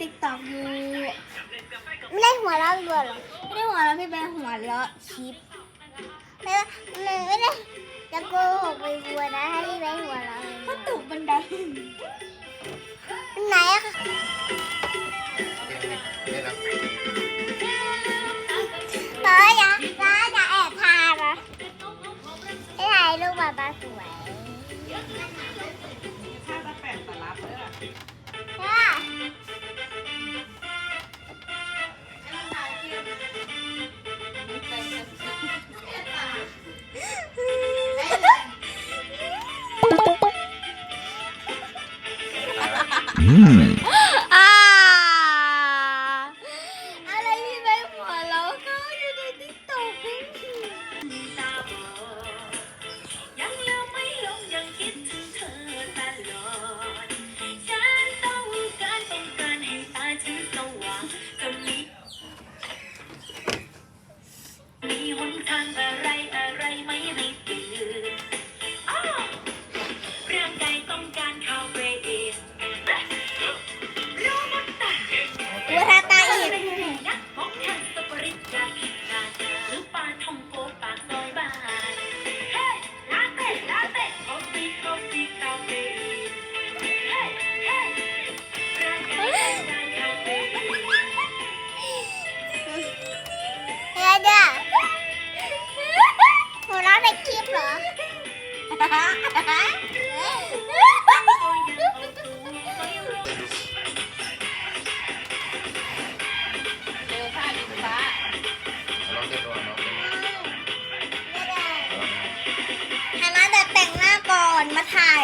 ติ๊กต็อกอยู่ ไม่ได้หัวเราะด้วยหรอไม่ได้หัวเราะพี่แบงค์หัวเราะคลิปไม่ไม่ไม่ได้จะโกหกไปบัวนะถ้าพี่แบงค์หัวเราะก็ตกบันไดไหนอะคะนี่นะป้าอย่าป้าอย่าแอบพานะให้ถ่ายรูปแบบสวย ในคลิปเหรอเจอผ้าดินฟ้าลองเต้นก่อนลองเต้นฮานะแต่แต่งหน้าก่อนมาถ่าย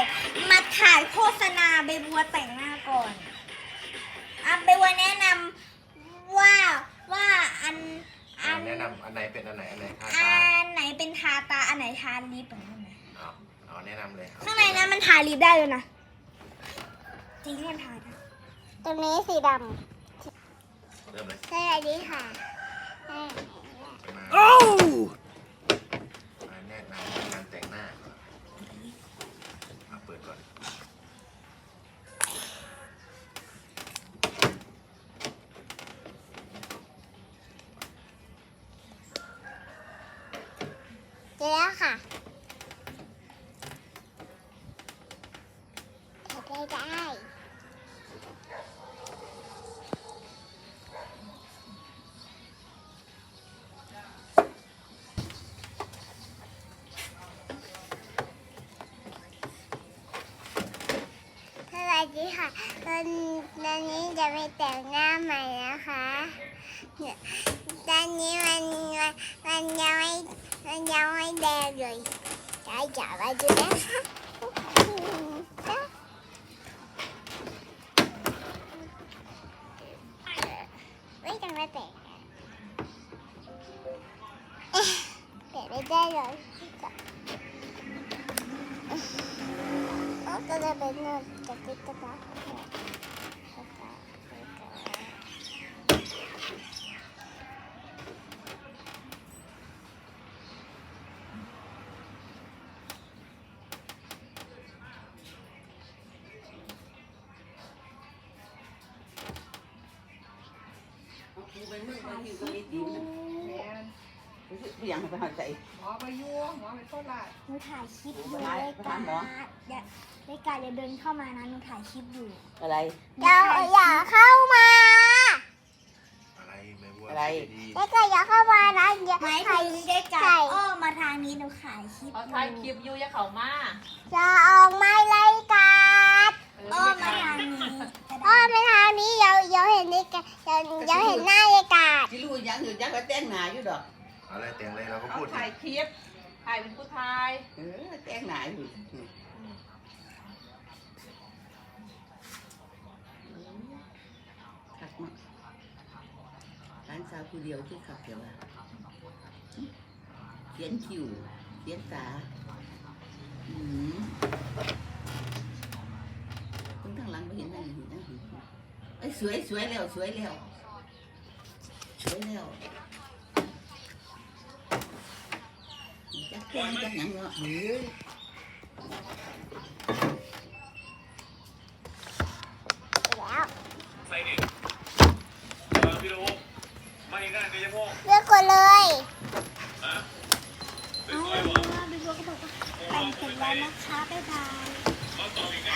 มาถ่ายโฆษณาใบบัวแต่งหน้าก่อนอะใบบัวแนะนำว่าว่าอันอันแนะนำอันไหนเป็นอันไหนอันไหนทาอั ทาลิปอย่างนั้นนะเอาเอาแนะนำเลยครับข้างในนั้นมันทาลิปได้เลยนะจริงที่มันทาได้ตัวนี้สีดเริ่มเลยำสวัสดีค่ะเอ้ยมามา แล้วค่ะได้ได้สวัสดีค่ะตอนตอนนี้จะไปแต่งหน้าใหม่นะคะ เนี่ยตอนนี้มันมันมันยังไม่มันยังไม่แดงเลยจะจับมาดูนะคะไม่ต้องมาแต่งอะเอ๊ะแต่ไม่ได้เลยก็จะเป็นเงินจะติดกระเป๋ากูเป็นมึงบางทีก็มีดินเพียงไปหาใจ หมอไปยั่วหมอไปโคราชหนูถ่ายคลิปอยู่ไปรายไปกาหารหมออย่าในการอย่าเดินเข้ามานะหนูถ่ายคลิปอยู่อะไรอย่าอย่าเข้ามาอะไรไม่วัวอะไรดีแล้วก็อย่าเข้ามานะอย่าหมายใครถึงได้การใส่อ้อมมาทางนี้หนูถ่ายคลิปเขาถ่ายคลิปอยู่ยาเขามาจะออกไม้ไล่กัด อ้อมมาทางนี้อ้อไปทางนี้เดี๋ยวเดี๋ยวเห็นในกะเดี๋ยวเดี๋ยวเห็นหน้าในกาดจิรู้ยังอยู่ยังก็แต่งหน้าอยู่ดอกอะไรแต่งเลยเราก็เขาพูดถ่ายคลิปถ่ายเป็นผู้ชายเออแต่งหน้าอยู่ขัดมาร้านสาวผู้เดียวที่ขับเดียวอะเขียนคิวเขียนตา สวยสวยแล้วสวยแล้วสวยแล้วจักแกงจักหยังเนาะเฮ้ยใส่ดิเน่ลือกคนเลยฮะสวยๆวะ พี่บัวก็บอกว่าแต่เสร็จแล้วนะคะบ๊ายบาย